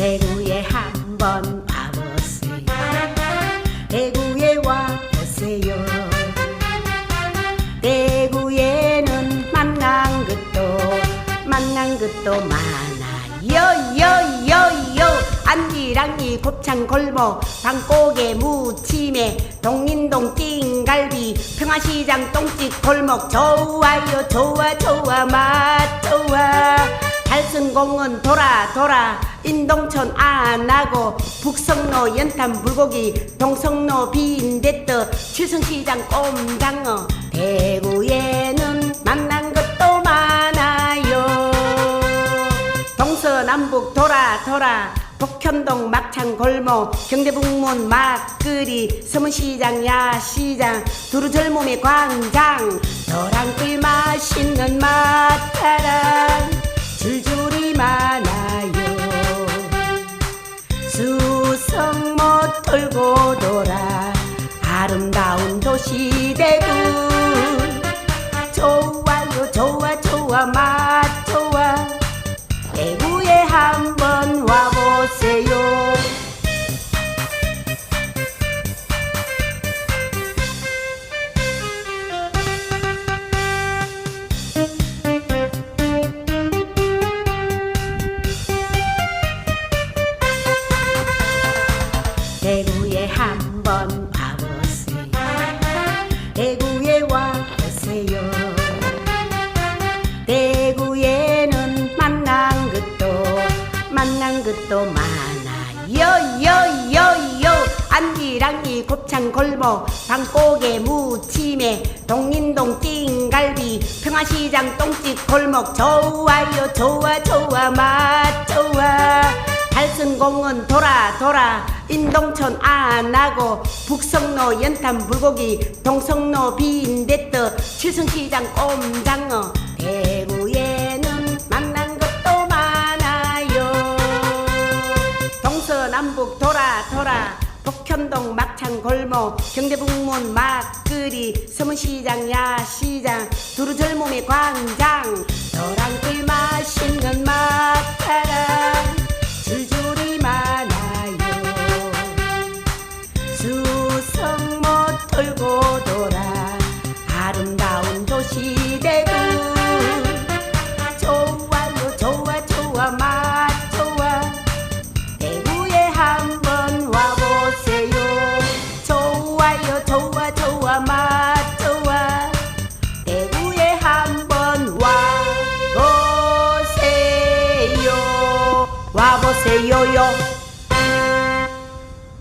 대구에 한번 와보세요. 대구에 와보세요. 대구에는 만난 것도 만난 것도 많아요. 요요요. 안지랑이 곱창 골목 방고개 무침에 동인동 띵갈비 평화시장 똥집 골목 좋아요 좋아 좋아 맛 달승공원 돌아 돌아. 인동천 안하고. 북성로 연탄 불고기 동성로 빈대떡 칠성시장 꼼장어. 대구에는 만난 것도 많아요. 동서남북 돌아 돌아. 북현동 막창 골목 경대북문 막거리 서문시장 야시장 두루절몸의 광장. 노랑꿀 맛있는 맛타랑 줄줄이 많아요. 수성 못 돌고 돌아 아름다운 도시 대구 좋아요 좋아 좋아 맛 대구에 한번 와보세요. 대구에 와보세요. 대구에는 만난 것도 만난 것도 많아요. 요요요. 안지랑이 곱창 골목 방고개 무침에 동인동 띵갈비 평화시장 똥집 골목. 좋아요 좋아 좋아 맛 좋아. 달승공원 돌아 돌아 인동천 안하고 북성로 연탄 불고기 동성로 빈대떡 칠성시장 꼼장어. 대구에는 만난 것도 많아요. 동서남북 돌아 돌아 북현동 막창 골목 경대북문 막거리 서문시장 야시장 두루절몸의 광장 와보세요 와보세요요